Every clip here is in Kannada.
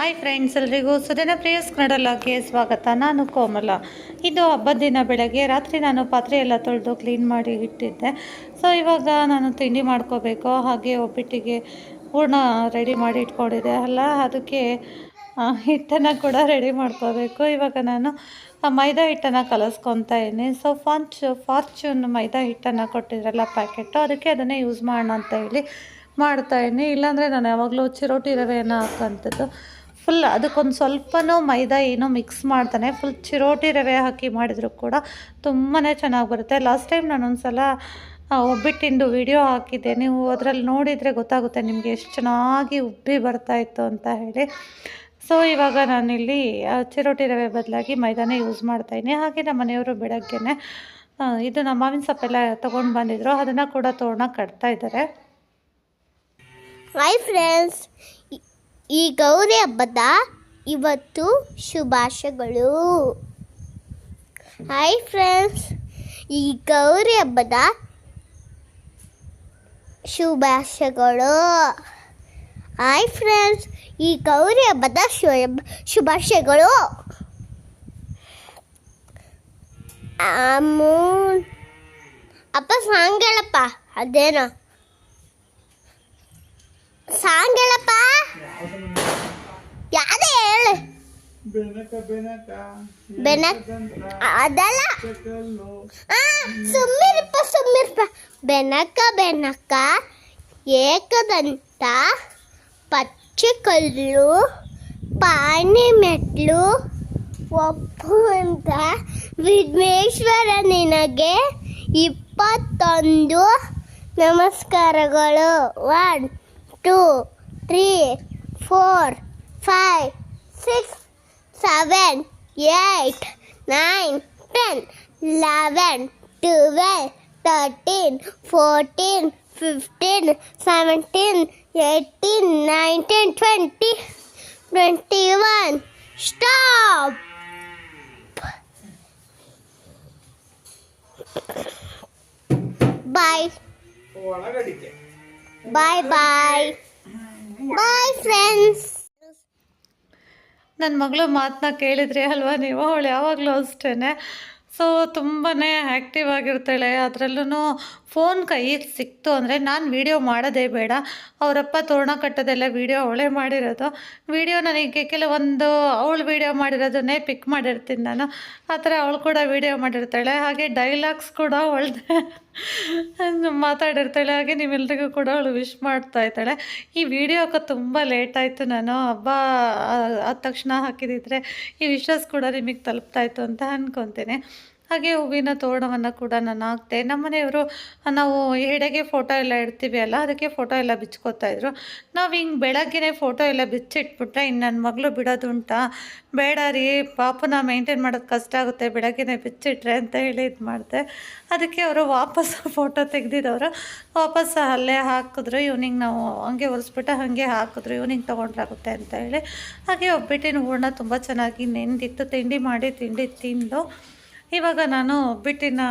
ಹಾಯ್ ಫ್ರೆಂಡ್ಸ್ ಎಲ್ರಿಗೂ ಸುದಿನ ಪ್ರಿಯಸ್ ಕನ್ನಡಲಕ್ಕೆ ಸ್ವಾಗತ. ನಾನು ಕೋಮಲ. ಇದು ಹಬ್ಬದ ದಿನ ಬೆಳಗ್ಗೆ. ರಾತ್ರಿ ನಾನು ಪಾತ್ರೆ ಎಲ್ಲ ತೊಳೆದು ಕ್ಲೀನ್ ಮಾಡಿ ಇಟ್ಟಿದ್ದೆ. ಸೊ ಇವಾಗ ನಾನು ತಿಂಡಿ ಮಾಡ್ಕೋಬೇಕು. ಹಾಗೆ ಒಬ್ಬಟ್ಟಿಗೆ ಹೂರ್ಣ ರೆಡಿ ಮಾಡಿ ಇಟ್ಕೊಂಡಿದ್ದೆ. ಅಲ್ಲ, ಅದಕ್ಕೆ ಹಿಟ್ಟನ್ನು ಕೂಡ ರೆಡಿ ಮಾಡ್ಕೋಬೇಕು. ಇವಾಗ ನಾನು ಮೈದಾ ಹಿಟ್ಟನ್ನು ಕಲಸ್ಕೊತಾ ಇದ್ದೀನಿ. ಸೊ ಫಾರ್ಚು ಫಾರ್ಚೂನ್ ಮೈದಾ ಹಿಟ್ಟನ್ನು ಕೊಟ್ಟಿದ್ರಲ್ಲ ಪ್ಯಾಕೆಟು ಅದಕ್ಕೆ ಅದನ್ನೇ ಯೂಸ್ ಮಾಡೋಣ ಅಂತ ಹೇಳಿ ಮಾಡ್ತಾಯಿದ್ದೀನಿ ಇಲ್ಲಾಂದರೆ ನಾನು ಯಾವಾಗಲೂ ಚಿರೋಟಿ ರವೆಯನ್ನು ಹಾಕೋಂಥದ್ದು ಫುಲ್ ಅದಕ್ಕೊಂದು ಸ್ವಲ್ಪನೂ ಮೈದಾ ಏನೋ ಮಿಕ್ಸ್ ಮಾಡ್ತಾನೆ. ಫುಲ್ ಚಿರೋಟಿ ರವೆ ಹಾಕಿ ಮಾಡಿದರೂ ಕೂಡ ತುಂಬಾ ಚೆನ್ನಾಗಿ ಬರುತ್ತೆ. ಲಾಸ್ಟ್ ಟೈಮ್ ನಾನೊಂದು ಸಲ ಒಬ್ಬಿಟ್ಟಿಂದು ವಿಡಿಯೋ ಹಾಕಿದ್ದೆ. ನೀವು ಅದರಲ್ಲಿ ನೋಡಿದರೆ ಗೊತ್ತಾಗುತ್ತೆ ನಿಮಗೆ ಎಷ್ಟು ಚೆನ್ನಾಗಿ ಉಬ್ಬಿ ಬರ್ತಾಯಿತ್ತು ಅಂತ ಹೇಳಿ. ಸೊ ಇವಾಗ ನಾನಿಲ್ಲಿ ಚಿರೋಟಿ ರವೆ ಬದಲಾಗಿ ಮೈದಾನೇ ಯೂಸ್ ಮಾಡ್ತಾಯಿದ್ದೀನಿ ಹಾಗೆ ನಮ್ಮ ಮನೆಯವರು ಬೆಳಗ್ಗೆನೆ ಇದು ನಮ್ಮ ಮಾವಿನ ಸೊಪ್ಪೆಲ್ಲ ತೊಗೊಂಡು ಬಂದಿದ್ರು. ಅದನ್ನು ಕೂಡ ತೋರಣ ಕಟ್ತಾ ಇದ್ದಾರೆ. ಹಾಯ್ ಫ್ರೆಂಡ್ಸ್ ಈ ಗೌರಿ ಹಬ್ಬದ ಇವತ್ತು ಶುಭಾಶಯಗಳು. ಹಾಯ್ ಫ್ರೆಂಡ್ಸ್ ಈ ಗೌರಿ ಹಬ್ಬದ ಶುಭಾಶಯಗಳು. ಹಾಯ್ ಫ್ರೆಂಡ್ಸ್ ಈ ಗೌರಿ ಹಬ್ಬದ ಶುಭ, ಶುಭಾಶಯಗಳು. ಅಮ್ಮ, ಅಪ್ಪ ಸಾಂಗ್ ಹೇಳಪ್ಪ ಅದೇನೋ. ಸಾಂಗ್ ಹೇಳಪ್ಪ ಯಾವ್ದೇ ಹೇಳು. ಬೆನಕ ಬೆನಕ ಬೆನಕ್ ಅದಲ್ಲ. ಸುಮ್ಮಿರಪ್ಪ ಸುಮ್ಮಿರಪ್ಪ. ಬೆನಕ ಬೆನಕ ಏಕದಂತ ಪಚ್ಚೆ ಕಲ್ಲು ಪಾಣಿ ಮೆಟ್ಲು ಒಪ್ಪುವಂತ ವಿಘ್ನೇಶ್ವರ ನಿನಗೆ ಇಪ್ಪತ್ತೊಂದು ನಮಸ್ಕಾರಗಳು. One two three four, five, six, seven, eight, nine, ten, eleven, twelve, thirteen, fourteen, fifteen, seventeen, eighteen, nineteen, twenty, twenty-one. Stop! Bye. Bye bye. Bye friends ನನ್ನ ಮಗಳು ಮಾತನ್ನ ಕೇಳಿದ್ರಿ ಅಲ್ವಾ ನೀವು? ಅವಳು ಯಾವಾಗಲೂ ಅಷ್ಟೇ ಸೊ ತುಂಬಾ ಆ್ಯಕ್ಟಿವ್ ಆಗಿರ್ತಾಳೆ. ಅದರಲ್ಲೂ ಫೋನ್ ಕೈಗೆ ಸಿಕ್ತು ಅಂದರೆ ನಾನು ವೀಡಿಯೋ ಮಾಡೋದೇ ಬೇಡ. ಅವರಪ್ಪ ತೋರಣ ಕಟ್ಟೋದೆಲ್ಲ ವೀಡಿಯೋ ಅವಳೇ ಮಾಡಿರೋದು. ವೀಡಿಯೋ ನನಗೆ ಕೆಲವೊಂದು ಅವಳು ವೀಡಿಯೋ ಮಾಡಿರೋದನ್ನೇ ಪಿಕ್ ಮಾಡಿರ್ತೀನಿ ನಾನು. ಆ ಥರ ಅವಳು ಕೂಡ ವೀಡಿಯೋ ಮಾಡಿರ್ತಾಳೆ. ಹಾಗೆ ಡೈಲಾಗ್ಸ್ ಕೂಡ ಅವಳದೆ ಮಾತಾಡಿರ್ತಾಳೆ. ಹಾಗೆ ನೀವೆಲ್ರಿಗೂ ಕೂಡ ಅವಳು ವಿಶ್ ಮಾಡ್ತಾ ಇದ್ದಾಳೆ. ಈ ವಿಡಿಯೋ ಹಾಕೋದು ತುಂಬ ಲೇಟ್ ಆಯಿತು ನಾನು. ಹಬ್ಬ ಆದ ತಕ್ಷಣ ಹಾಕಿದಿದ್ರೆ ಈ ವಿಶ್ವಾಸ ಕೂಡ ನಿಮಗೆ ತಲುಪ್ತಾಯಿತ್ತು ಅಂತ ಅನ್ಕೊತೀನಿ. ಹಾಗೆ ಹೂವಿನ ತೋರಣವನ್ನು ಕೂಡ ನಾನು ಹಾಕ್ತೆ ನಮ್ಮ ಮನೆಯವರು, ನಾವು ಎಡೆಗೆ ಫೋಟೋ ಎಲ್ಲ ಇಡ್ತೀವಿ ಅಲ್ಲ, ಅದಕ್ಕೆ ಫೋಟೋ ಎಲ್ಲ ಬಿಚ್ಕೋತಾ ಇದ್ರು. ನಾವು ಹಿಂಗೆ ಬೆಳಗ್ಗೆನೇ ಫೋಟೋ ಎಲ್ಲ ಬಿಚ್ಚಿಟ್ಬಿಟ್ರೆ ಇನ್ನು ನನ್ನ ಮಗಳು ಬಿಡೋದುಂಟಾ, ಬೇಡ ರೀ, ಪಾಪನ ಮೇಂಟೈನ್ ಮಾಡೋದು ಕಷ್ಟ ಆಗುತ್ತೆ, ಬೆಳಗ್ಗೆನೇ ಬಿಚ್ಚಿಟ್ರೆ ಅಂತ ಹೇಳಿ ಇದು ಮಾಡಿದೆ. ಅದಕ್ಕೆ ಅವರು ವಾಪಸ್ ಫೋಟೋ ತೆಗೆದಿದ್ದವರು ವಾಪಸ್ ಅಲ್ಲೇ ಹಾಕಿದ್ರು, ಇವ್ನಿಂಗ್ ನಾವು ಹಂಗೆ ಒರೆಸ್ಬಿಟ್ಟು ಹಾಗೆ ಹಾಕಿದ್ರು, ಇವ್ನಿಂಗ್ ತೊಗೊಂಡ್ರಾಗುತ್ತೆ ಅಂತ ಹೇಳಿ. ಹಾಗೆ ಒಬ್ಬಟ್ಟಿನ ಹೂರ್ಣ ತುಂಬ ಚೆನ್ನಾಗಿ ನೆಂದಿತ್ತು ತಿಂಡಿ ಮಾಡಿ, ತಿಂಡಿ ತಿಂದು ಇವಾಗ ನಾನು ಒಬ್ಬಿಟ್ಟಿನ,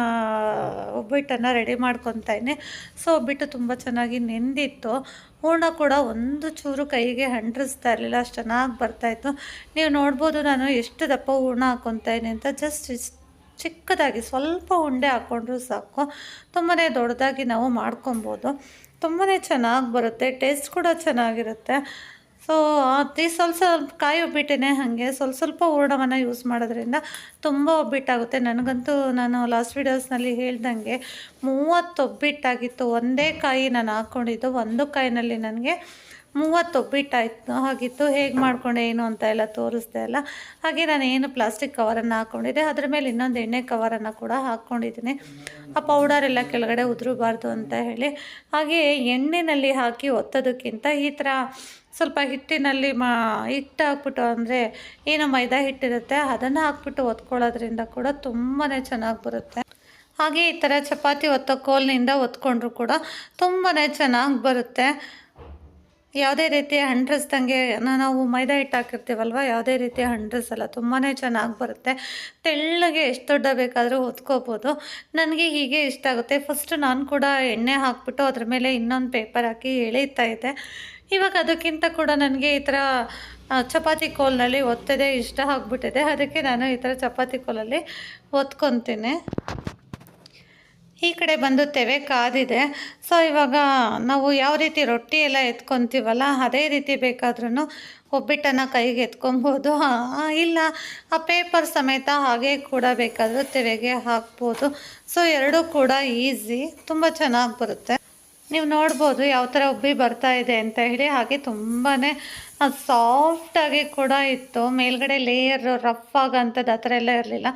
ಒಬ್ಬಿಟ್ಟನ್ನು ರೆಡಿ ಮಾಡ್ಕೊತಾಯಿನಿ ಸೊ ಒಬ್ಬಿಟ್ಟು ತುಂಬ ಚೆನ್ನಾಗಿ ನೆಂದಿತ್ತು. ಹೂರ್ಣ ಕೂಡ ಒಂದು ಚೂರು ಕೈಗೆ ಅಂಟಿಸ್ತಾ ಇರಲಿಲ್ಲ, ಅಷ್ಟು ಚೆನ್ನಾಗಿ ಬರ್ತಾಯಿತ್ತು ನೀವು ನೋಡ್ಬೋದು ನಾನು ಎಷ್ಟು ದಪ್ಪ ಹೂರ್ಣ ಹಾಕೊತಾಯಿನಿ ಅಂತ ಜಸ್ಟ್ ಚಿಕ್ಕದಾಗಿ, ಸ್ವಲ್ಪ ಉಂಡೆ ಹಾಕ್ಕೊಂಡ್ರೂ ಸಾಕು. ತುಂಬಾ ದೊಡ್ಡದಾಗಿ ನಾವು ಮಾಡ್ಕೊಬೋದು. ತುಂಬಾ ಚೆನ್ನಾಗಿ ಬರುತ್ತೆ ಟೇಸ್ಟ್ ಕೂಡ ಚೆನ್ನಾಗಿರುತ್ತೆ. ಸೊ ಈ ಸ್ವಲ್ಪ ಸ್ವಲ್ಪ ಕಾಯಿ ಒಬ್ಬಿಟ್ಟೇನೆ ಹಾಗೆ ಸ್ವಲ್ಪ ಸ್ವಲ್ಪ ಹೂರ್ಣವನ್ನು ಯೂಸ್ ಮಾಡೋದ್ರಿಂದ ತುಂಬ ಒಬ್ಬಿಟ್ಟಾಗುತ್ತೆ ನನಗಂತೂ ನಾನು ಲಾಸ್ಟ್ ವೀಡಿಯೋಸ್ನಲ್ಲಿ ಹೇಳ್ದಂಗೆ ಮೂವತ್ತು ಒಬ್ಬಿಟ್ಟಾಗಿತ್ತು ಒಂದೇ ಕಾಯಿ ನಾನು ಹಾಕ್ಕೊಂಡಿದ್ದು ಒಂದು ಕಾಯಿನಲ್ಲಿ ನನಗೆ ಮೂವತ್ತು ಒಬ್ಬಿಟ್ಟಾಯ್ತು ಆಗಿತ್ತು ಹೇಗೆ ಮಾಡಿಕೊಂಡೆ, ಏನು ಅಂತ ಎಲ್ಲ ತೋರಿಸ್ದೆ ಅಲ್ಲ. ಹಾಗೆ ನಾನು ಏನು ಪ್ಲಾಸ್ಟಿಕ್ ಕವರನ್ನು ಹಾಕ್ಕೊಂಡಿದ್ದೆ ಅದ್ರ ಮೇಲೆ ಇನ್ನೊಂದು ಎಣ್ಣೆ ಕವರನ್ನು ಕೂಡ ಹಾಕ್ಕೊಂಡಿದ್ದೀನಿ ಆ ಪೌಡರ್ ಎಲ್ಲ ಕೆಳಗಡೆ ಉದುರಬಾರ್ದು ಅಂತ ಹೇಳಿ. ಹಾಗೆ ಎಣ್ಣೆನಲ್ಲಿ ಹಾಕಿ ಒತ್ತೋದಕ್ಕಿಂತ ಈ ಥರ ಸ್ವಲ್ಪ ಹಿಟ್ಟಿನಲ್ಲಿ ಮಾ, ಹಿಟ್ಟು ಹಾಕ್ಬಿಟ್ಟು ಅಂದರೆ ಏನು ಮೈದಾ ಹಿಟ್ಟಿರುತ್ತೆ, ಅದನ್ನು ಹಾಕ್ಬಿಟ್ಟು ಒತ್ಕೊಳ್ಳೋದ್ರಿಂದ ಕೂಡ ತುಂಬಾ ಚೆನ್ನಾಗಿ ಬರುತ್ತೆ. ಹಾಗೆ ಈ ಥರ ಚಪಾತಿ ಒತ್ತೋ ಕೋಲ್ನಿಂದ ಒತ್ಕೊಂಡ್ರು ಕೂಡ ತುಂಬಾ ಚೆನ್ನಾಗಿ ಬರುತ್ತೆ. ಯಾವುದೇ ರೀತಿ ಹಂಡ್ರಸ್ದಂಗೆ ನಾವು ಮೈದಾ ಹಿಟ್ಟು ಹಾಕಿರ್ತೀವಲ್ವ, ಯಾವುದೇ ರೀತಿ ಅಂಟ್ರಿಸಲ್ಲ ತುಂಬಾ ಚೆನ್ನಾಗಿ ಬರುತ್ತೆ. ತೆಳ್ಳಗೆ ಎಷ್ಟು ದೊಡ್ಡ ಬೇಕಾದರೂ ಹೊತ್ಕೋಬೋದು ನನಗೆ ಹೀಗೆ ಇಷ್ಟ ಆಗುತ್ತೆ. ಫಸ್ಟ್ ನಾನು ಕೂಡ ಎಣ್ಣೆ ಹಾಕ್ಬಿಟ್ಟು ಅದ್ರ ಮೇಲೆ ಇನ್ನೊಂದು ಪೇಪರ್ ಹಾಕಿ ಎಳೀತಾ ಇದ್ದೆ. ಇವಾಗ ಅದಕ್ಕಿಂತ ಕೂಡ ನನಗೆ ಈ ಥರ ಚಪಾತಿ ಕೋಲ್ನಲ್ಲಿ ಒತ್ತದೇ ಇಷ್ಟ ಆಗಿಬಿಟ್ಟಿದೆ. ಅದಕ್ಕೆ ನಾನು ಈ ಥರ ಚಪಾತಿ ಕೋಲಲ್ಲಿ ಒತ್ಕೊತೀನಿ. ಈ ಕಡೆ ಬಂದು ತೆವೆ ಕಾದಿದೆ. ಸೊ ಇವಾಗ ನಾವು ಯಾವ ರೀತಿ ರೊಟ್ಟಿ ಎಲ್ಲ ಎತ್ಕೊತೀವಲ್ಲ, ಅದೇ ರೀತಿ ಬೇಕಾದ್ರೂ ಒಬ್ಬಿಟ್ಟನ್ನು ಕೈಗೆ ಎತ್ಕೊಬೋದು. ಇಲ್ಲ, ಆ ಪೇಪರ್ ಸಮೇತ ಹಾಗೆ ಕೂಡ ಬೇಕಾದರೂ ತೆವೆಗೆ ಹಾಕ್ಬೋದು. ಸೊ ಎರಡೂ ಕೂಡ ಈಸಿ ತುಂಬ ಚೆನ್ನಾಗಿ ಬರುತ್ತೆ. ನೀವು ನೋಡ್ಬೋದು ಯಾವ ಥರ ಉಬ್ಬಿ ಬರ್ತಾ ಇದೆ ಅಂತ ಹೇಳಿ. ಹಾಗೆ ತುಂಬಾ ಸಾಫ್ಟಾಗಿ ಕೂಡ ಇತ್ತು. ಮೇಲ್ಗಡೆ ಲೇಯರ್ ರಫ್ ಆಗೋಂಥದ್ದು ಆ ಥರ ಎಲ್ಲ ಇರಲಿಲ್ಲ.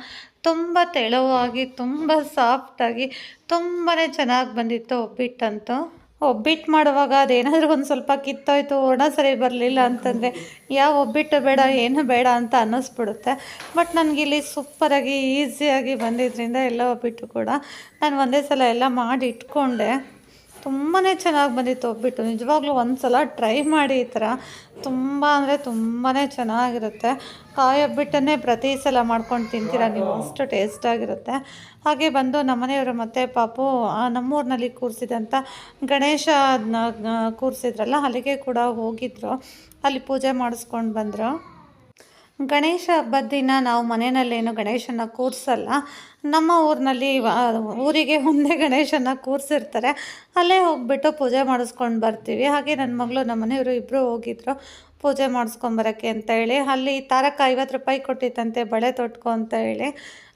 ತುಂಬ ತೆಳುವಾಗಿ, ತುಂಬ ಸಾಫ್ಟಾಗಿ ತುಂಬಾ ಚೆನ್ನಾಗಿ ಬಂದಿತ್ತು ಒಬ್ಬಿಟ್ಟಂತೂ ಒಬ್ಬಿಟ್ಟು ಮಾಡುವಾಗ ಅದೇನಾದರೂ ಒಂದು ಸ್ವಲ್ಪ ಕಿತ್ತೋಯ್ತು, ಒಣ ಸರಿ ಬರಲಿಲ್ಲ ಅಂತಂದರೆ ಯಾವ ಒಬ್ಬಿಟ್ಟು ಬೇಡ, ಏನು ಬೇಡ ಅಂತ ಅನ್ನಿಸ್ಬಿಡುತ್ತೆ. ಬಟ್ ನನಗಿಲ್ಲಿ ಸೂಪರಾಗಿ ಈಸಿಯಾಗಿ ಬಂದಿದ್ದರಿಂದ ಎಲ್ಲ ಒಬ್ಬಿಟ್ಟು ಕೂಡ ನಾನು ಒಂದೇ ಸಲ ಎಲ್ಲ ಮಾಡಿ ಇಟ್ಕೊಂಡೆ. ತುಂಬಾ ಚೆನ್ನಾಗಿ ಬಂದಿತ್ತು. ಒಬ್ಬಿಟ್ಟು ನಿಜವಾಗ್ಲೂ ಒಂದು ಸಲ ಟ್ರೈ ಮಾಡಿ ಈ ಥರ ತುಂಬ ಅಂದರೆ ತುಂಬಾ ಚೆನ್ನಾಗಿರುತ್ತೆ. ಕಾಯಿ ಒಬ್ಬಿಟ್ಟನ್ನೇ ಪ್ರತಿ ಸಲ ಮಾಡ್ಕೊಂಡು ತಿಂತೀರ ನೀವು, ಅಷ್ಟು ಟೇಸ್ಟಾಗಿರುತ್ತೆ ಹಾಗೆ ಬಂದು ನಮ್ಮನೆಯವರು ಮತ್ತು ಪಾಪು ನಮ್ಮೂರಿನಲ್ಲಿ ಕೂರಿಸಿದಂಥ ಗಣೇಶ ಕೂರಿಸಿದ್ರಲ್ಲ, ಅಲ್ಲಿಗೆ ಕೂಡ ಹೋಗಿದ್ರು. ಅಲ್ಲಿ ಪೂಜೆ ಮಾಡಿಸ್ಕೊಂಡು ಬಂದರು. ಗಣೇಶ ಹಬ್ಬದ ದಿನ ನಾವು ಮನೆಯಲ್ಲೇನು ಗಣೇಶನ ಕೂರಿಸಲ್ಲ. ನಮ್ಮ ಊರಿನಲ್ಲಿ ಊರಿಗೆ ಒಂದೇ ಗಣೇಶನ ಕೂರಿಸಿರ್ತಾರೆ. ಅಲ್ಲೇ ಹೋಗಿಬಿಟ್ಟು ಪೂಜೆ ಮಾಡಿಸ್ಕೊಂಡು ಬರ್ತೀವಿ. ಹಾಗೆ ನನ್ನ ಮಗಳು ನಮ್ಮ ಮನೆಯವರು ಇಬ್ಬರು ಹೋಗಿದ್ರು ಪೂಜೆ ಮಾಡಿಸ್ಕೊಂಬರೋಕ್ಕೆ ಅಂತ ಹೇಳಿ. ಅಲ್ಲಿ ತಾರಕ ಐವತ್ತು ರೂಪಾಯಿ ಕೊಟ್ಟಿತ್ತಂತೆ ಬಳೆ ತೊಟ್ಕೊ ಅಂತ ಹೇಳಿ.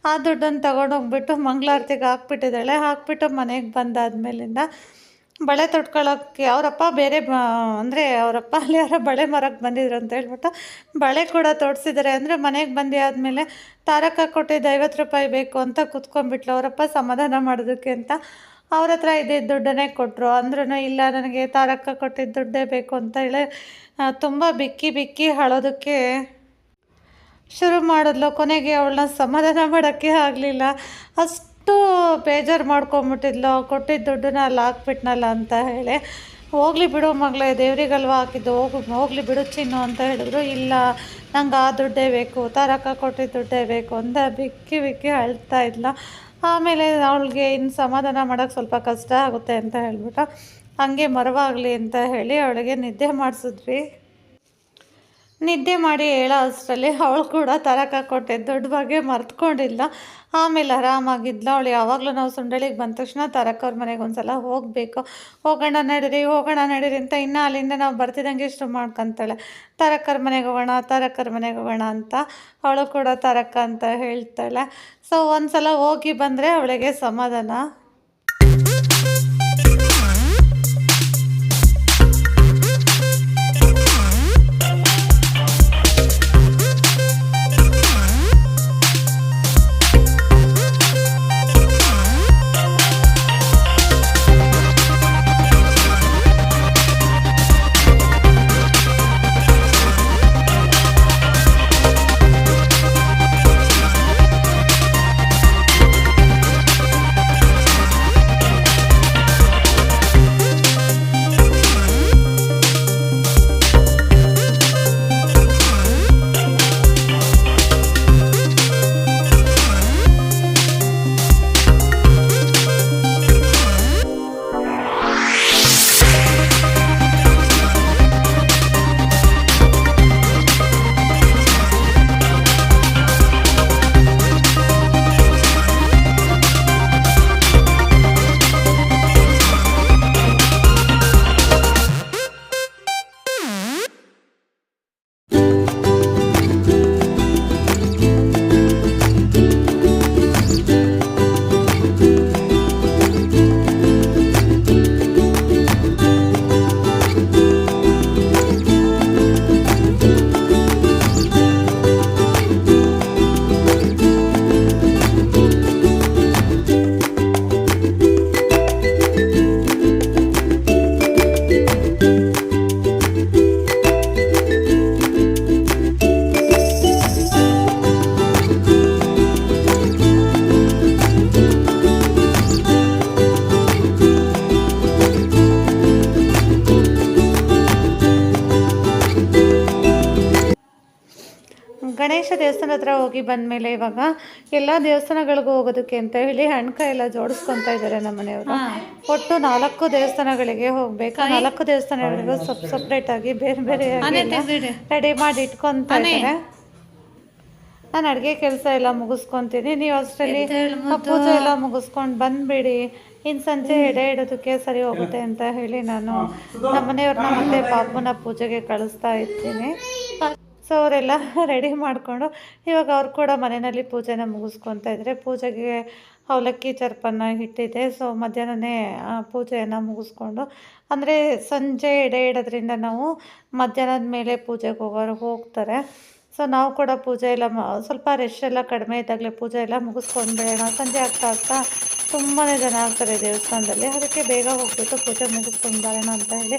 ಆ ದುಡ್ಡನ್ನು ತಗೊಂಡೋಗ್ಬಿಟ್ಟು ಮಂಗಳಾರತಿಗೆ ಹಾಕ್ಬಿಟ್ಟಿದ್ದಾಳೆ. ಹಾಕ್ಬಿಟ್ಟು ಮನೆಗೆ ಬಂದಾದ್ಮೇಲಿಂದ ಬಳೆ ತೊಟ್ಕೊಳ್ಳೋಕ್ಕೆ ಅವರಪ್ಪ ಬೇರೆ ಅಂದರೆ ಅವರಪ್ಪ ಅಲ್ಲಿ ಯಾರೋ ಬಳೆ ಮರಕ್ಕೆ ಬಂದಿದ್ರು ಅಂತ ಹೇಳ್ಬಿಟ್ಟು ಬಳೆ ಕೂಡ ತೊಡ್ಸಿದ್ದಾರೆ ಅಂದರೆ ಮನೆಗೆ ಬಂದು ಆದಮೇಲೆ ತಾರಕ ಕೊಟ್ಟಿದ್ದು ಐವತ್ತು ರೂಪಾಯಿ ಬೇಕು ಅಂತ ಕುತ್ಕೊಂಡ್ಬಿಟ್ಲು. ಅವರಪ್ಪ ಸಮಾಧಾನ ಮಾಡೋದಕ್ಕೆ ಅಂತ ಅವ್ರ ಹತ್ರ ಇದ್ದಿದ್ದ ದುಡ್ಡನ್ನೇ ಕೊಟ್ಟರು ಅಂದ್ರೂ ಇಲ್ಲ, ನನಗೆ ತಾರಕ ಕೊಟ್ಟಿದ್ದ ದುಡ್ಡೇ ಬೇಕು ಅಂತ ಹೇಳಿ ತುಂಬ ಬಿಕ್ಕಿ ಬಿಕ್ಕಿ ಅಳೋದಕ್ಕೆ ಶುರು ಮಾಡಿದ್ಲು. ಕೊನೆಗೆ ಅವಳನ್ನ ಸಮಾಧಾನ ಮಾಡೋಕ್ಕೆ ಆಗಲಿಲ್ಲ. ಅಷ್ಟು ಬೇಜಾರು ಮಾಡ್ಕೊಂಬಿಟ್ಟಿದ್ಲು. ಕೊಟ್ಟಿದ್ದ ದುಡ್ಡನ್ನ ಅಲ್ಲಿ ಹಾಕ್ಬಿಟ್ನಲ್ಲ ಅಂತ ಹೇಳಿ. ಹೋಗ್ಲಿ ಬಿಡು ಮಗಳೇ ದೇವ್ರಿಗಲ್ವ ಹಾಕಿದ್ದು? ಹೋಗು, ಹೋಗ್ಲಿ ಬಿಡು ಚಿನ್ನು ಅಂತ ಹೇಳಿದ್ರು. ಇಲ್ಲ, ನಂಗೆ ಆ ದುಡ್ಡೇ ಬೇಕು, ತರಕ ಕೊಟ್ಟಿದ್ದ ದುಡ್ಡೇ ಬೇಕು ಅಂತ ಬಿಕ್ಕಿ ಬಿಕ್ಕಿ ಅಳ್ತಾ ಇದ್ಲ. ಆಮೇಲೆ ಅವಳಿಗೆ ಇನ್ನು ಸಮಾಧಾನ ಮಾಡೋಕ್ಕೆ ಸ್ವಲ್ಪ ಕಷ್ಟ ಆಗುತ್ತೆ ಅಂತ ಹೇಳ್ಬಿಟ್ಟು. ಹಂಗೆ ಮರವಾಗಲಿ ಅಂತ ಹೇಳಿ ಅವಳಿಗೆ ನಿದ್ದೆ ಮಾಡಿಸಿದ್ವಿ. ನಿದ್ದೆ ಮಾಡಿ ಹೇಳೋ ಅಷ್ಟರಲ್ಲಿ ಅವಳು ಕೂಡ ತರಕ ಕೊಟ್ಟೆ. ದೊಡ್ಡ ಬಗ್ಗೆ ಮರ್ತ್ಕೊಂಡಿಲ್ಲ. ಆಮೇಲೆ ಆರಾಮಾಗಿದ್ಲು. ಅವಳು ಯಾವಾಗಲೂ ನಾವು ಸುಂಡಳಿಗೆ ಬಂದ ತಕ್ಷಣ ತರಕವ್ರ ಮನೆಗೆ ಒಂದು ಸಲ ಹೋಗಬೇಕು. ಹೋಗೋಣ ನಡೀರಿ ಹೋಗೋಣ ನಡೀರಿ ಅಂತ ಇನ್ನೂ ಅಲ್ಲಿಂದ ನಾವು ಬರ್ತಿದ್ದಂಗೆ ಇಷ್ಟು ಮಾಡ್ಕೊಂತಾಳೆ. ತರಕರ ಮನೆಗೆ ಹೋಗೋಣ ತರಕರ ಮನೆಗೆ ಹೋಗೋಣ ಅಂತ ಅವಳು ಕೂಡ ತರಕ ಅಂತ ಹೇಳ್ತಾಳೆ. ಸೊ ಒಂದು ಸಲ ಹೋಗಿ ಬಂದರೆ ಅವಳಿಗೆ ಸಮಾಧಾನ. ಹತ್ರ ಹೋಗಿ ಬಂದಮೇಲೆ ಇವಾಗ ಎಲ್ಲ ದೇವಸ್ಥಾನಗಳಿಗೂ ಹೋಗೋದಕ್ಕೆ ಅಂತ ಹೇಳಿ ಹಣ್ಕಾಯಿ ಎಲ್ಲ ಜೋಡಿಸ್ಕೊತಾ ಇದ್ದಾರೆ ನಮ್ಮ ಮನೆಯವರು. ಒಟ್ಟು ನಾಲ್ಕು ದೇವಸ್ಥಾನಗಳಿಗೆ ಹೋಗ್ಬೇಕು. ನಾಲ್ಕು ದೇವಸ್ಥಾನಗಳಿಗೂ ಸಪ್ ಸಪ್ರೇಟ್ ಆಗಿ ಬೇರೆ ಬೇರೆ ರೆಡಿ ಮಾಡಿ ಇಟ್ಕೊತಾ ಇದ್ದಾರೆ. ನಾನು ಅಡುಗೆ ಕೆಲಸ ಎಲ್ಲ ಮುಗಿಸ್ಕೊತೀನಿ. ನೀವು ಅಷ್ಟರಲ್ಲಿ ಪೂಜೆ ಎಲ್ಲ ಮುಗಿಸ್ಕೊಂಡು ಬಂದ್ಬಿಡಿ. ಇನ್ನು ಸಂಜೆ ಎಡೆ ಇಡೋದಕ್ಕೆ ಸರಿ ಹೋಗುತ್ತೆ ಅಂತ ಹೇಳಿ ನಾನು ನಮ್ಮನೆಯವ್ರನ್ನ ಮತ್ತೆ ಪಾಪನ ಪೂಜೆಗೆ ಕಳಿಸ್ತಾ ಇರ್ತೀನಿ. ಸೊ ಅವರೆಲ್ಲ ರೆಡಿ ಮಾಡಿಕೊಂಡು ಇವಾಗ ಅವ್ರು ಕೂಡ ಮನೆಯಲ್ಲಿ ಪೂಜೆನ ಮುಗಿಸ್ಕೊತಾ ಇದ್ದಾರೆ ಪೂಜೆಗೆ ಅವಲಕ್ಕಿ, ಚರ್ಪನ್ನ ಇಟ್ಟಿದ್ದೆ ಸೊ ಮಧ್ಯಾಹ್ನನೇ ಪೂಜೆಯನ್ನು ಮುಗಿಸ್ಕೊಂಡು, ಅಂದರೆ ಸಂಜೆ ಎಡೆ ಇಡೋದ್ರಿಂದ ನಾವು ಮಧ್ಯಾಹ್ನದ ಮೇಲೆ ಪೂಜೆಗೆ ಹೋಗೋರು ಹೋಗ್ತಾರೆ. ಸೊ ನಾವು ಕೂಡ ಪೂಜೆ ಎಲ್ಲ ಸ್ವಲ್ಪ ರೆಶ್ ಎಲ್ಲ ಕಡಿಮೆ ಇದ್ದಾಗಲೇ ಪೂಜೆ ಎಲ್ಲ ಮುಗಿಸ್ಕೊಂಡು ಬಿಡೋಣ ಸಂಜೆ ಆಗ್ತಾ ಆಗ್ತಾ ತುಂಬಾ ಜನ ಆಗ್ತಾರೆ ದೇವಸ್ಥಾನದಲ್ಲಿ. ಅದಕ್ಕೆ ಬೇಗ ಹೋಗ್ಬಿಟ್ಟು ಪೂಜೆ ಮುಗಿಸ್ಕೊಂಡು ಬರೋಣ ಅಂತ ಹೇಳಿ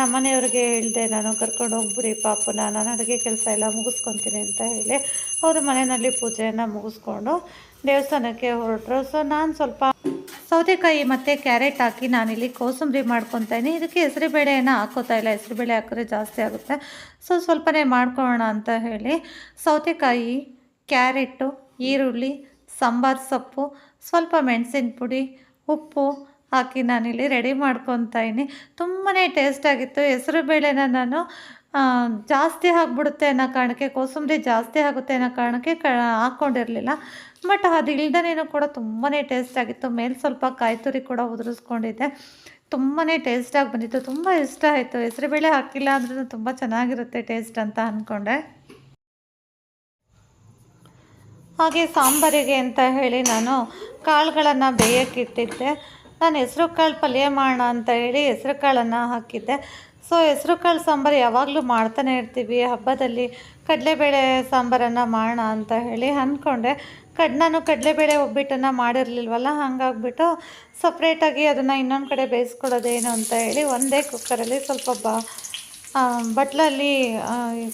ನಮ್ಮ ಮನೆಯವ್ರಿಗೆ ಹೇಳಿದೆ, ನಾನು ಕರ್ಕೊಂಡು ಹೋಗ್ಬಿಡಿ ಪಾಪನ ನಾನು ಅಡುಗೆ ಕೆಲಸ ಎಲ್ಲ ಮುಗಿಸ್ಕೊತೀನಿ ಅಂತ ಹೇಳಿ ಅವರು ಮನೆಯಲ್ಲಿ ಪೂಜೆಯನ್ನು ಮುಗಿಸ್ಕೊಂಡು ದೇವಸ್ಥಾನಕ್ಕೆ ಹೊರಟರು. ಸೊ ನಾನು ಸ್ವಲ್ಪ ಸೌತೆಕಾಯಿ ಮತ್ತು ಕ್ಯಾರೆಟ್ ಹಾಕಿ ನಾನಿಲ್ಲಿ ಕೋಸಂಬರಿ ಮಾಡ್ಕೊತಾಯಿನಿ ಇದಕ್ಕೆ ಇದಕ್ಕೆ ಹೆಸರುಬೇಳೆಯನ್ನು ಹಾಕೋತಾ ಇಲ್ಲ. ಹೆಸರುಬೇಳೆ ಹಾಕಿದ್ರೆ ಜಾಸ್ತಿ ಆಗುತ್ತೆ. ಸೊ ಸ್ವಲ್ಪನೇ ಮಾಡ್ಕೊಳ್ಳೋಣ ಅಂತ ಹೇಳಿ ಸೌತೆಕಾಯಿ, ಕ್ಯಾರೆಟು, ಈರುಳ್ಳಿ, ಸಾಂಬಾರು ಸೊಪ್ಪು, ಸ್ವಲ್ಪ ಮೆಣಸಿನ ಪುಡಿ ಉಪ್ಪು ಹಾಕಿ ನಾನಿಲ್ಲಿ ರೆಡಿ ಮಾಡ್ಕೊತಾ ಇದ್ದೀನಿ. ತುಂಬಾ ಟೇಸ್ಟಾಗಿತ್ತು ಹೆಸರುಬೇಳೆನ ನಾನು ಜಾಸ್ತಿ ಆಗಿಬಿಡುತ್ತೆ ಅನ್ನೋ ಕಾರಣಕ್ಕೆ, ಕೋಸಂಬರಿ ಜಾಸ್ತಿ ಆಗುತ್ತೆ ಅನ್ನೋ ಕಾರಣಕ್ಕೆ ಕ, ಹಾಕ್ಕೊಂಡಿರಲಿಲ್ಲ. ಬಟ್ ಅದು ಇಲ್ದನೇನು ಕೂಡ ತುಂಬಾ ಟೇಸ್ಟ್ ಆಗಿತ್ತು. ಮೇಲೆ ಸ್ವಲ್ಪ ಕಾಯಿ ತುರಿ ಕೂಡ ಉದುರಿಸ್ಕೊಂಡಿದ್ದೆ. ತುಂಬಾ ಟೇಸ್ಟಾಗಿ ಬಂದಿತ್ತು. ತುಂಬ ಇಷ್ಟ ಆಯಿತು. ಹೆಸರುಬೇಳೆ ಹಾಕಿಲ್ಲ ಅಂದ್ರೂ ತುಂಬ ಚೆನ್ನಾಗಿರುತ್ತೆ ಟೇಸ್ಟ್ ಅಂತ ಅಂದ್ಕೊಂಡೆ ಹಾಗೆ ಸಾಂಬಾರಿಗೆ ಅಂತ ಹೇಳಿ ನಾನು ಕಾಳುಗಳನ್ನು ಬೇಯೋಕ್ಕಿಟ್ಟಿದ್ದೆ ನಾನು ಹೆಸ್ರು ಕಾಳು ಪಲ್ಯ ಮಾಡೋಣ ಅಂತ ಹೇಳಿ ಹೆಸ್ರು ಕಾಳನ್ನು ಹಾಕಿದ್ದೆ. ಸೊ ಹೆಸ್ರು ಕಾಳು ಸಾಂಬಾರು ಯಾವಾಗಲೂ ಮಾಡ್ತಾನೆ ಇರ್ತೀವಿ. ಹಬ್ಬದಲ್ಲಿ ಕಡಲೆಬೇಳೆ ಸಾಂಬಾರನ್ನು ಮಾಡೋಣ ಅಂತ ಹೇಳಿ ಅಂದ್ಕೊಂಡೆ. ಕಡ್, ನಾನು ಕಡಲೆಬೇಳೆ ಒಬ್ಬಿಟ್ಟನ್ನು ಮಾಡಿರಲಿಲ್ವಲ್ಲ, ಹಾಗಾಗ್ಬಿಟ್ಟು ಸಪ್ರೇಟಾಗಿ ಅದನ್ನು ಇನ್ನೊಂದು ಕಡೆ ಬೇಯಿಸ್ಕೊಡೋದೇನು ಅಂತ ಹೇಳಿ ಒಂದೇ ಕುಕ್ಕರಲ್ಲಿ ಸ್ವಲ್ಪ ಬಾ ಬಟ್ಲಲ್ಲಿ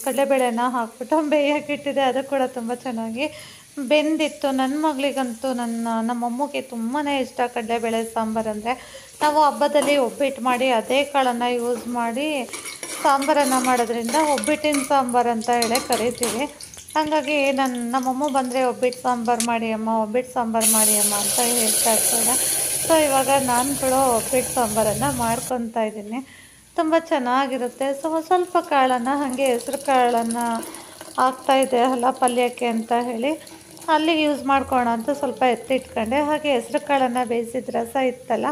ಕಡಲೆಬೇಳೆನ ಹಾಕ್ಬಿಟ್ಟು ಬೇಯಕ್ಕಿಟ್ಟಿದೆ ಅದು ಕೂಡ ತುಂಬ ಚೆನ್ನಾಗಿ ಬೆಂದಿತ್ತು. ನನ್ನ ಮಗಳಿಗಂತೂ ನನ್ನ, ನಮ್ಮಮ್ಮಗೆ ತುಂಬಾ ಇಷ್ಟ ಕಡಲೆಬೇಳೆ ಸಾಂಬಾರು ಅಂದರೆ. ನಾವು ಹಬ್ಬದಲ್ಲಿ ಒಬ್ಬಿಟ್ಟು ಮಾಡಿ ಅದೇ ಕಾಳನ್ನು ಯೂಸ್ ಮಾಡಿ ಸಾಂಬಾರನ್ನು ಮಾಡೋದ್ರಿಂದ ಒಬ್ಬಿಟ್ಟಿನ ಸಾಂಬಾರು ಅಂತ ಹೇಳಿ ಕರಿತೀವಿ. ಹಾಗಾಗಿ ನನ್ನ ನಮ್ಮಮ್ಮ ಬಂದರೆ ಒಬ್ಬಿಟ್ಟು ಸಾಂಬಾರು ಮಾಡಿ ಅಮ್ಮ, ಒಬ್ಬಿಟ್ಟು ಸಾಂಬಾರು ಮಾಡಿ ಅಮ್ಮ ಅಂತ ಹೇಳ್ತಾ ಇರ್ತಾರೆ. ಸೊ ಇವಾಗ ನಾನು ಕೂಡ ಒಬ್ಬಿಟ್ಟು ಸಾಂಬಾರನ್ನು ಮಾಡ್ಕೊತಾ ಇದ್ದೀನಿ. ತುಂಬ ಚೆನ್ನಾಗಿರುತ್ತೆ. ಸೊ, ಸ್ವಲ್ಪ ಕಾಳನ್ನು, ಹಾಗೆ ಹೆಸ್ರು ಕಾಳನ್ನು ಆಗ್ತಾಯಿದೆ ಅಲ್ಲ ಪಲ್ಯಕ್ಕೆ ಅಂತ ಹೇಳಿ. ಅಲ್ಲಿಗೆ ಯೂಸ್ ಮಾಡ್ಕೋಣ ಅಂತ ಸ್ವಲ್ಪ ಎತ್ತಿಟ್ಕೊಂಡೆ. ಹಾಗೆ ಹೆಸ್ರು ಕಾಳನ್ನು ಬೇಯಿಸಿದ ರಸ ಇತ್ತಲ್ಲ,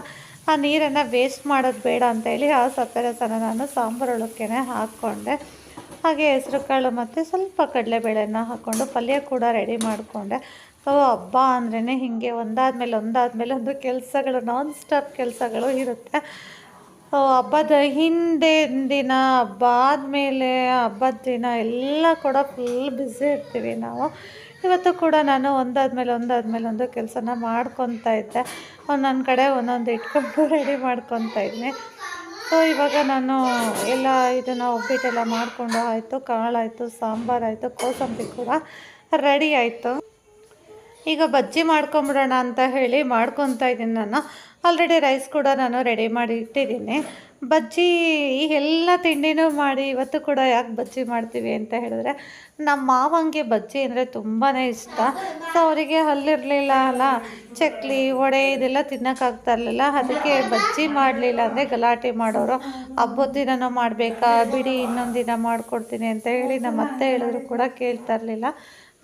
ಆ ನೀರನ್ನು ವೇಸ್ಟ್ ಮಾಡೋದು ಬೇಡ ಅಂತ ಹೇಳಿ ಆ ಸಪ್ಪೆ ರಸನ ನಾನು ಸಾಂಬಾರೊಳಕ್ಕೆ ಹಾಕ್ಕೊಂಡೆ. ಹಾಗೆ ಹೆಸ್ರು ಕಾಳು ಮತ್ತು ಸ್ವಲ್ಪ ಕಡಲೆಬೇಳೆನ ಹಾಕ್ಕೊಂಡು ಪಲ್ಯ ಕೂಡ ರೆಡಿ ಮಾಡಿಕೊಂಡೆ. ಸೊ ಹಬ್ಬ ಅಂದ್ರೇ ಹೀಗೆ ಒಂದಾದ್ಮೇಲೆ ಒಂದಾದ್ಮೇಲೆ ಒಂದು ಕೆಲಸಗಳು ನಾನ್ ಸ್ಟಾಪ್ ಕೆಲಸಗಳು ಇರುತ್ತೆ. ಸೊ ಹಬ್ಬದ ಹಿಂದೆ ದಿನ, ಹಬ್ಬ ಆದಮೇಲೆ ಹಬ್ಬದ ದಿನ ಎಲ್ಲ ಕೂಡ ಫುಲ್ ಬ್ಯುಸಿ ಇರ್ತೀವಿ ನಾವು. ಇವತ್ತು ಕೂಡ ನಾನು ಒಂದಾದ್ಮೇಲೆ ಒಂದಾದ್ಮೇಲೆ ಒಂದು ಕೆಲಸನ ಮಾಡ್ಕೊತಾ ಇದ್ದೆ. ಒಂದೊಂದು ಕಡೆ ಒಂದೊಂದು ಇಟ್ಕೊಂಡು ರೆಡಿ ಮಾಡ್ಕೊತಾ ಇದ್ದೀನಿ ಸೊ ಇವಾಗ ನಾನು ಎಲ್ಲ ಇದನ್ನು ಒಬ್ಬಿಟ್ಟೆಲ್ಲ ಮಾಡಿಕೊಂಡು ಆಯಿತು. ಕಾಳಾಯಿತು, ಸಾಂಬಾರಾಯಿತು, ಕೋಸಂಬರಿ ಕೂಡ ರೆಡಿ ಆಯಿತು. ಈಗ ಬಜ್ಜಿ ಮಾಡ್ಕೊಂಬಿಡೋಣ ಅಂತ ಹೇಳಿ ಮಾಡ್ಕೊತಾ ಇದ್ದೀನಿ ನಾನು. ಆಲ್ರೆಡಿ ರೈಸ್ ಕೂಡ ನಾನು ರೆಡಿ ಮಾಡಿ ಇಟ್ಟಿದ್ದೀನಿ ಬಜ್ಜಿ ಎಲ್ಲ ತಿಂಡಿನೂ ಮಾಡಿ ಇವತ್ತು ಕೂಡ ಯಾಕೆ ಬಜ್ಜಿ ಮಾಡ್ತೀವಿ ಅಂತ ಹೇಳಿದ್ರೆ ನಮ್ಮ ಮಾವಂಗೆ ಬಜ್ಜಿ ಅಂದರೆ ತುಂಬಾ ಇಷ್ಟ. ಸೊ ಅವರಿಗೆ ಹಲ್ಲಿರಲಿಲ್ಲ ಅಲ್ಲ, ಚಕ್ಲಿ, ವಡೆ ಇದೆಲ್ಲ ತಿನ್ನೋಕ್ಕಾಗ್ತಾ ಇರಲಿಲ್ಲ. ಅದಕ್ಕೆ ಬಜ್ಜಿ ಮಾಡಲಿಲ್ಲ ಅಂದರೆ ಗಲಾಟೆ ಮಾಡೋರು ಹಬ್ಬದ ದಿನನೂ ಮಾಡಬೇಕಾ? ಬಿಡಿ, ಇನ್ನೊಂದು ದಿನ ಮಾಡಿಕೊಡ್ತೀನಿ ಅಂತ ಹೇಳಿ ನಮ್ಮ ಅತ್ತೆ ಹೇಳಿದ್ರು ಕೂಡ ಕೇಳ್ತಾ ಇರಲಿಲ್ಲ.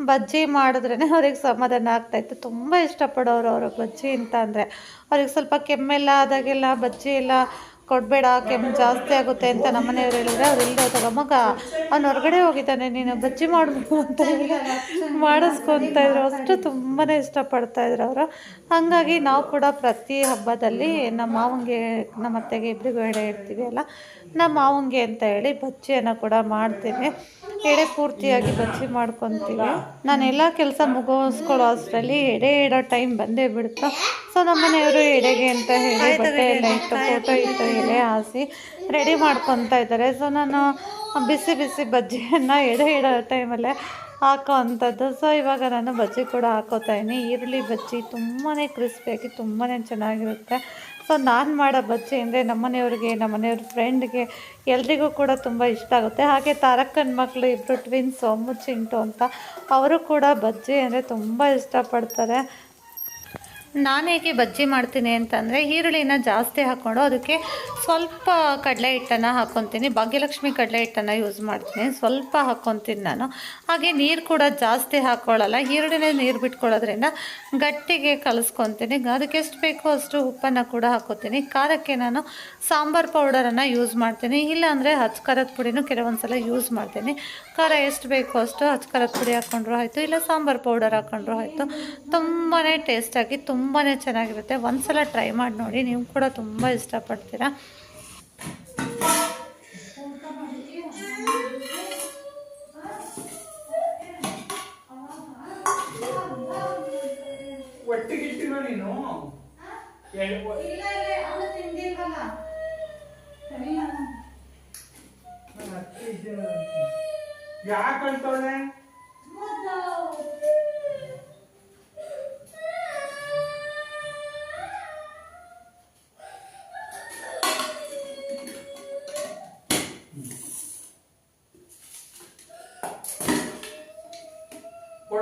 ಬಜ್ಜಿ ಮಾಡಿದ್ರೇ ಅವ್ರಿಗೆ ಸಮಾಧಾನ ಆಗ್ತಾಯಿತ್ತು ತುಂಬ ಇಷ್ಟಪಡೋರು ಅವರು ಬಜ್ಜಿ ಅಂತ ಅಂದರೆ. ಅವ್ರಿಗೆ ಸ್ವಲ್ಪ ಕೆಮ್ಮೆಲ್ಲ ಆದಾಗೆಲ್ಲ ಬಜ್ಜಿ ಎಲ್ಲ ಕೊಡಬೇಡ, ಕೆಮ್ಮು ಜಾಸ್ತಿ ಆಗುತ್ತೆ ಅಂತ ನಮ್ಮನೆಯವ್ರು ಹೇಳಿದ್ರೆ ಅವ್ರು ಇಲ್ಲದೆ ತಗೊಮ್ಮಗ ಮಗ, ಅವ್ನು ಹೊರಗಡೆ ಹೋಗಿದ್ದಾನೆ, ನೀನು ಬಜ್ಜಿ ಮಾಡಬೇಕು ಅಂತ ಹೇಳಿ ಮಾಡಿಸ್ಕೊತಾ ಇದ್ರು. ಅಷ್ಟು ತುಂಬಾ ಇಷ್ಟಪಡ್ತಾ ಇದ್ರು ಅವರು. ಹಾಗಾಗಿ ನಾವು ಕೂಡ ಪ್ರತಿ ಹಬ್ಬದಲ್ಲಿ ನಮ್ಮ ಮಾವಂಗೆ, ನಮ್ಮ ಅತ್ತೆಗೆ ಇಬ್ಬರಿಗೂ ಎಡೆ ಅಲ್ಲ. ನಮ್ಮ ಮಾವಂಗೆ ಅಂತ ಹೇಳಿ ಬಜ್ಜಿಯನ್ನು ಕೂಡ ಮಾಡ್ತೀನಿ. ಎಡೆ ಪೂರ್ತಿಯಾಗಿ ಬಜ್ಜಿ ಮಾಡ್ಕೊತೀವಿ. ನಾನು ಎಲ್ಲ ಕೆಲಸ ಮುಗಿಸ್ಕೊಳ್ಳೋ ಅಷ್ಟರಲ್ಲಿ ಎಡೆ ಇಡೋ ಟೈಮ್ ಬಂದೇ ಬಿಡ್ತು. ಸೊ ನಮ್ಮ ಮನೆಯವರು ಎಡೆಗೆ ಅಂತ ಹೇಳಿ ಬಟ್ಟೆ ಎಲ್ಲ ಇಟ್ಟು ಫೋಟೋ ಇಟ್ಟು ಎಲೆ ಹಾಸಿ ರೆಡಿ ಮಾಡ್ಕೊತಾ ಇದ್ದಾರೆ. ಸೊ ನಾನು ಬಿಸಿ ಬಿಸಿ ಬಜ್ಜಿಯನ್ನು ಎಡೆ ಇಡೋ ಟೈಮಲ್ಲೇ ಹಾಕೋ ಅಂಥದ್ದು ಸೊ ಇವಾಗ ನಾನು ಬಜ್ಜಿ ಕೂಡ ಹಾಕೋತಾ ಇದ್ದೀನಿ. ಈರುಳ್ಳಿ ಬಜ್ಜಿ ತುಂಬಾ ಕ್ರಿಸ್ಪಿಯಾಗಿ ತುಂಬಾ ಚೆನ್ನಾಗಿರುತ್ತೆ. ಸೊ ನಾನು ಮಾಡೋ ಬಜ್ಜಿ ಅಂದರೆ ನಮ್ಮನೆಯವ್ರಿಗೆ, ನಮ್ಮನೆಯವ್ರ ಫ್ರೆಂಡ್ಗೆ ಎಲ್ರಿಗೂ ಕೂಡ ತುಂಬ ಇಷ್ಟ ಆಗುತ್ತೆ. ಹಾಗೆ ತಾರಕ್ಕನ ಮಕ್ಕಳು ಇಬ್ಬರು ಟ್ವಿನ್ಸ್ ಸೋಮು ಚಿಂಟು ಅಂತ, ಅವರು ಕೂಡ ಬಜ್ಜಿ ಅಂದರೆ ತುಂಬ ಇಷ್ಟಪಡ್ತಾರೆ. ನಾನು ಹೇಗೆ ಬಜ್ಜಿ ಮಾಡ್ತೀನಿ ಅಂತಂದರೆ ಈರುಳ್ಳಿನ ಜಾಸ್ತಿ ಹಾಕ್ಕೊಂಡು ಅದಕ್ಕೆ ಸ್ವಲ್ಪ ಕಡಲೆ ಹಿಟ್ಟನ್ನು ಹಾಕ್ಕೊತೀನಿ ಭಾಗ್ಯಲಕ್ಷ್ಮಿ ಕಡಲೆ ಹಿಟ್ಟನ್ನು ಯೂಸ್ ಮಾಡ್ತೀನಿ. ಸ್ವಲ್ಪ ಹಾಕ್ಕೊತೀನಿ ನಾನು. ಹಾಗೆ ನೀರು ಕೂಡ ಜಾಸ್ತಿ ಹಾಕ್ಕೊಳ್ಳಲ್ಲ ಈರುಳ್ಳಿನೇ ನೀರು ಬಿಟ್ಕೊಳ್ಳೋದ್ರಿಂದ ಗಟ್ಟಿಗೆ ಕಲಿಸ್ಕೊತೀನಿ. ಅದಕ್ಕೆ ಎಷ್ಟು ಬೇಕೋ ಅಷ್ಟು ಉಪ್ಪನ್ನು ಕೂಡ ಹಾಕ್ಕೊತೀನಿ ಖಾರಕ್ಕೆ ನಾನು ಸಾಂಬಾರ್ ಪೌಡರನ್ನು ಯೂಸ್ ಮಾಡ್ತೀನಿ. ಇಲ್ಲಾಂದರೆ ಹಚ್ ಖಾರದ ಪುಡಿನೂ ಕೆಲವೊಂದು ಸಲ ಯೂಸ್ ಮಾಡ್ತೀನಿ. ಖಾರ ಎಷ್ಟು ಬೇಕೋ ಅಷ್ಟು ಹಚ್ ಖಾರದ ಪುಡಿ ಹಾಕ್ಕೊಂಡ್ರು ಆಯಿತು. ಇಲ್ಲ ಸಾಂಬಾರ್ ಪೌಡರ್ ಹಾಕ್ಕೊಂಡ್ರು ಆಯಿತು. ತುಂಬಾ ಟೇಸ್ಟಾಗಿ ತುಂಬಾ ಚೆನ್ನಾಗಿರುತ್ತೆ. ಒಂದು ಸಲ ಟ್ರೈ ಮಾಡಿ ನೋಡಿ ನೀವು ಕೂಡ ತುಂಬ ಇಷ್ಟಪಡ್ತೀರಾ. ಯಾಕೆ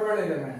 ಅಳ್ತಾಳೆ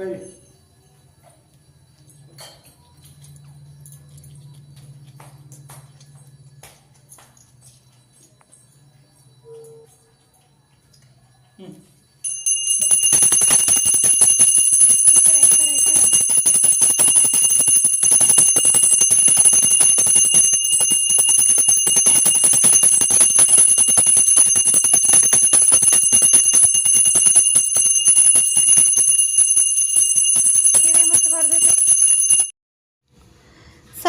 ಬೈ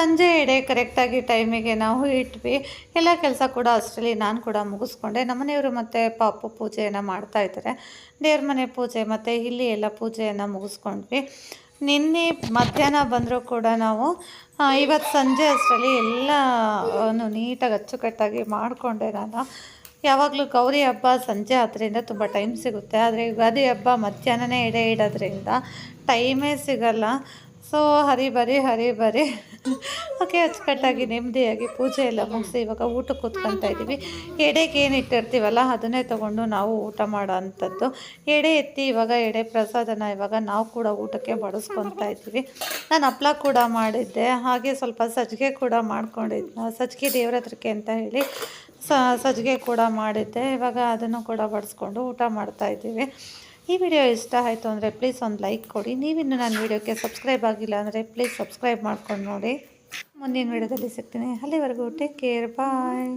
ಸಂಜೆ ಎಡೆ ಕರೆಕ್ಟಾಗಿ ಟೈಮಿಗೆ ನಾವು ಇಟ್ವಿ. ಎಲ್ಲ ಕೆಲಸ ಕೂಡ ಅಷ್ಟರಲ್ಲಿ ನಾನು ಕೂಡ ಮುಗಿಸ್ಕೊಂಡೆ. ನಮ್ಮನೆಯವರು ಮತ್ತು ಪಾಪು ಪೂಜೆಯನ್ನು ಮಾಡ್ತಾ ಇದ್ದಾರೆ. ದೇವ್ರ ಮನೆ ಪೂಜೆ ಮತ್ತು ಇಲ್ಲಿ ಎಲ್ಲ ಪೂಜೆಯನ್ನು ಮುಗಿಸ್ಕೊಂಡ್ವಿ. ನಿನ್ನೆ ಮಧ್ಯಾಹ್ನ ಬಂದರೂ ಕೂಡ ನಾವು ಇವತ್ತು ಸಂಜೆ ಅಷ್ಟರಲ್ಲಿ ಎಲ್ಲನೂ ನೀಟಾಗಿ ಅಚ್ಚುಕಟ್ಟಾಗಿ ಮಾಡಿಕೊಂಡೆ ನಾನು. ಯಾವಾಗಲೂ ಗೌರಿ ಹಬ್ಬ ಸಂಜೆ ಆದ್ದರಿಂದ ತುಂಬ ಟೈಮ್ ಸಿಗುತ್ತೆ. ಆದರೆ ಯುಗಾದಿ ಹಬ್ಬ ಮಧ್ಯಾಹ್ನನೇ ಎಡೆ ಇಡೋದ್ರಿಂದ ಟೈಮೇ ಸಿಗಲ್ಲ. ಸೊ ಹರಿ ಬರಿ ಹರಿ ಬರಿ. ಓಕೆ ಅಚ್ಚುಕಟ್ಟಾಗಿ ನೆಮ್ಮದಿಯಾಗಿ ಪೂಜೆ ಎಲ್ಲ ಮುಗಿಸಿ ಇವಾಗ ಊಟಕ್ಕೆ ಕೂತ್ಕೊತಾ ಇದ್ದೀವಿ. ಎಡೆಗೆ ಏನು ಇಟ್ಟಿರ್ತೀವಲ್ಲ, ಅದನ್ನೇ ತೊಗೊಂಡು ನಾವು ಊಟ ಮಾಡೋ ಅಂಥದ್ದು ಎಡೆ ಎತ್ತಿ ಇವಾಗ ಎಡೆ ಪ್ರಸಾದನ ಇವಾಗ ನಾವು ಕೂಡ ಊಟಕ್ಕೆ ಬಡಿಸ್ಕೊತಾ ಇದ್ದೀವಿ. ನಾನು ಹಪ್ಳ ಕೂಡ ಮಾಡಿದ್ದೆ, ಹಾಗೆ ಸ್ವಲ್ಪ ಸಜ್ಜಿಗೆ ಕೂಡ ಮಾಡ್ಕೊಂಡಿದ್ದೆ ಸಜ್ಜಿಗೆ ದೇವ್ರ ಹತ್ರಕ್ಕೆ ಅಂತ ಹೇಳಿ ಸಜ್ಜಿಗೆ ಕೂಡ ಮಾಡಿದ್ದೆ. ಇವಾಗ ಅದನ್ನು ಕೂಡ ಬಡಿಸ್ಕೊಂಡು ಊಟ ಮಾಡ್ತಾ ಇದ್ದೀವಿ. ಈ ವಿಡಿಯೋ ಇಷ್ಟ ಆಯಿತು ಅಂದರೆ ಪ್ಲೀಸ್ ಒಂದು ಲೈಕ್ ಕೊಡಿ. ನೀವಿನ್ನು ನನ್ನ ವಿಡಿಯೋಕ್ಕೆ ಸಬ್ಸ್ಕ್ರೈಬ್ ಆಗಿಲ್ಲ ಅಂದರೆ ಪ್ಲೀಸ್ ಸಬ್ಸ್ಕ್ರೈಬ್ ಮಾಡ್ಕೊಂಡು ನೋಡಿ. ಮುಂದಿನ ವಿಡಿಯೋದಲ್ಲಿ ಸಿಗ್ತೀನಿ. ಅಲ್ಲಿವರೆಗೂ ಟೇಕ್ ಕೇರ್ ಬಾಯ್